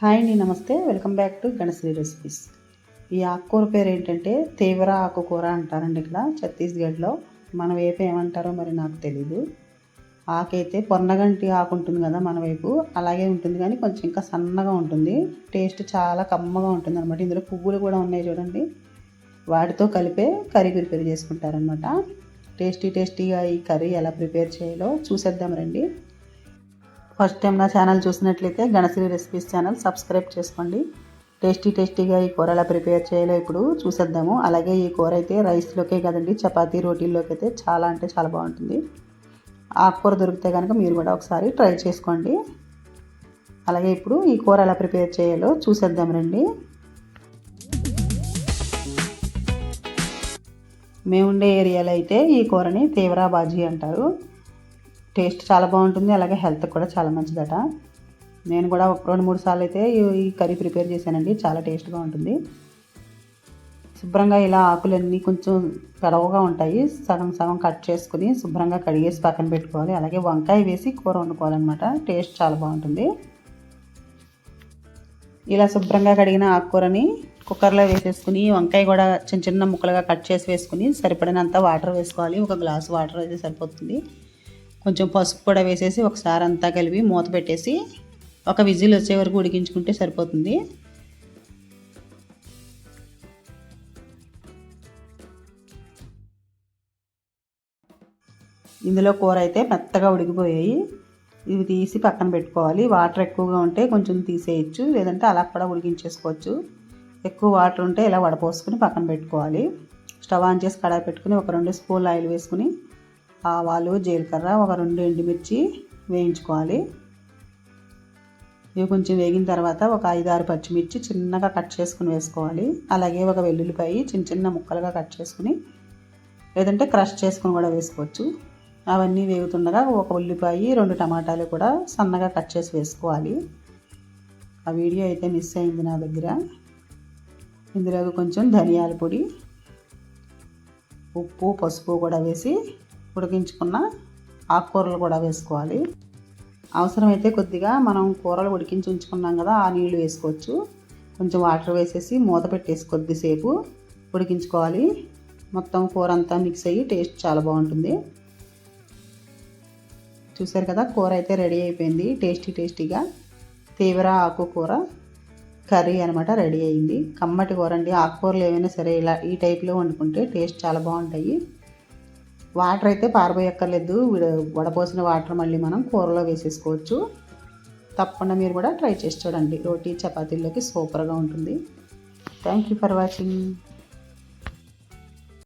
Hi అండి నమస్తే. Welcome back to Ganasri recipes. ఈ ఆకుకూర పేరు ఏంటంటే తీవ్ర ఆకుకూర అంటారండి ఇక్కడ ఛత్తీస్గఢ్లో. మన వైపు ఏమంటారో మరి నాకు తెలీదు. ఆకైతే పొన్నగంటి ఆకు ఉంటుంది కదా మన వైపు అలాగే ఉంటుంది కానీ కొంచెం ఇంకా సన్నగా ఉంటుంది. టేస్ట్ చాలా కమ్మగా ఉంటుంది అనమాట ఇందులో పువ్వులు కూడా ఉన్నాయి చూడండి. వాటితో కలిపే కర్రీ ప్రిపేర్ చేసుకుంటారనమాట టేస్టీ టేస్టీగా ఈ కర్రీ ఎలా ప్రిపేర్ చేయాలో చూసేద్దాం రండి. ఫస్ట్ టైం నా ఛానల్ చూసినట్లయితే గణశ్రీ రెసిపీస్ ఛానల్ సబ్స్క్రైబ్ చేసుకోండి. టేస్టీ టేస్టీగా ఈ కూర ఎలా ప్రిపేర్ చేయాలో ఇప్పుడు చూసేద్దాము. అలాగే ఈ కూర అయితే రైస్లోకే కదండి చపాతీ రోటీల్లోకి అయితే చాలా అంటే చాలా బాగుంటుంది. ఆకుకూర దొరికితే కనుక మీరు కూడా ఒకసారి ట్రై చేసుకోండి. అలాగే ఇప్పుడు ఈ కూర ఎలా ప్రిపేర్ చేయాలో చూసేద్దాం రండి. మేముండే ఏరియాలో అయితే ఈ కూరని తీవ్ర బాజీ అంటారు. టేస్ట్ చాలా బాగుంటుంది అలాగే హెల్త్ కూడా చాలా మంచిదట. నేను కూడా ఒక రెండు మూడు సార్లు అయితే ఈ కర్రీ ప్రిపేర్ చేశానండి చాలా టేస్ట్గా ఉంటుంది. శుభ్రంగా ఇలా ఆకులన్నీ కొంచెం పెడవగా ఉంటాయి సగం సగం కట్ చేసుకుని శుభ్రంగా కడిగేసి పక్కన పెట్టుకోవాలి. అలాగే వంకాయ వేసి కూర వండుకోవాలన్నమాట టేస్ట్ చాలా బాగుంటుంది. ఇలా శుభ్రంగా కడిగిన ఆకుకూరని కుక్కర్లో వేసేసుకుని వంకాయ కూడా చిన్న చిన్న ముక్కలుగా కట్ చేసి వేసుకుని సరిపడినంత వాటర్ వేసుకోవాలి. ఒక గ్లాస్ వాటర్ అయితే సరిపోతుంది. కొంచెం పసుపు కూడా వేసేసి ఒకసారి అంతా కలిపి మూత పెట్టేసి ఒక విజిల్ వచ్చే వరకు ఉడికించుకుంటే సరిపోతుంది. ఇందులో కూర అయితే మెత్తగా ఉడికిపోయాయి. ఇవి తీసి పక్కన పెట్టుకోవాలి. వాటర్ ఎక్కువగా ఉంటే కొంచెం తీసేయచ్చు. లేదంటే అలా కూడా ఉడికించేసుకోవచ్చు. ఎక్కువ వాటర్ ఉంటే ఇలా వడపోసుకుని పక్కన పెట్టుకోవాలి. స్టవ్ ఆన్ చేసి కడాయి పెట్టుకుని ఒక రెండు స్పూన్లు ఆయిల్ వేసుకుని ఆవాలు జీలకర్ర ఒక రెండు ఎండుమిర్చి వేయించుకోవాలి. ఇవి కొంచెం వేగిన తర్వాత ఒక ఐదు ఆరు పచ్చిమిర్చి చిన్నగా కట్ చేసుకుని వేసుకోవాలి. అలాగే ఒక వెల్లుల్లిపాయ చిన్న చిన్న ముక్కలుగా కట్ చేసుకుని లేదంటే క్రష్ చేసుకుని కూడా వేసుకోవచ్చు. అవన్నీ వేగుతుండగా ఒక ఉల్లిపాయ రెండు టమాటాలు కూడా సన్నగా కట్ చేసి వేసుకోవాలి. ఆ వీడియో అయితే మిస్ అయింది నా దగ్గర. ఇందులో కొంచెం ధనియాల పొడి ఉప్పు పసుపు కూడా వేసి ఉడికించుకున్న ఆకుకూరలు కూడా వేసుకోవాలి. అవసరమైతే కొద్దిగా మనం కూరలు ఉడికించి ఉంచుకున్నాం కదా ఆ నీళ్ళు వేసుకోవచ్చు. కొంచెం వాటర్ వేసేసి మూత పెట్టేసి కొద్దిసేపు ఉడికించుకోవాలి. మొత్తం కూర అంతా మిక్స్ అయ్యి టేస్ట్ చాలా బాగుంటుంది. చూసారు కదా కూర అయితే రెడీ అయిపోయింది. టేస్టీ టేస్టీగా తీవ్ర ఆకుకూర కర్రీ అనమాట రెడీ అయింది. కమ్మటి కూర అండి. ఆకుకూరలు ఏమైనా సరే ఇలా ఈ టైప్లో వండుకుంటే టేస్ట్ చాలా బాగుంటాయి. వాటర్ అయితే పారబోయక్కర్లేదు. వడపోసిన వాటర్ మళ్ళీ మనం కూరలో వేసేసుకోవచ్చు. తప్పకుండా మీరు కూడా ట్రై చేసి చూడండి. రోటీ చపాతీల్లోకి సూపర్గా ఉంటుంది. Thank you for watching.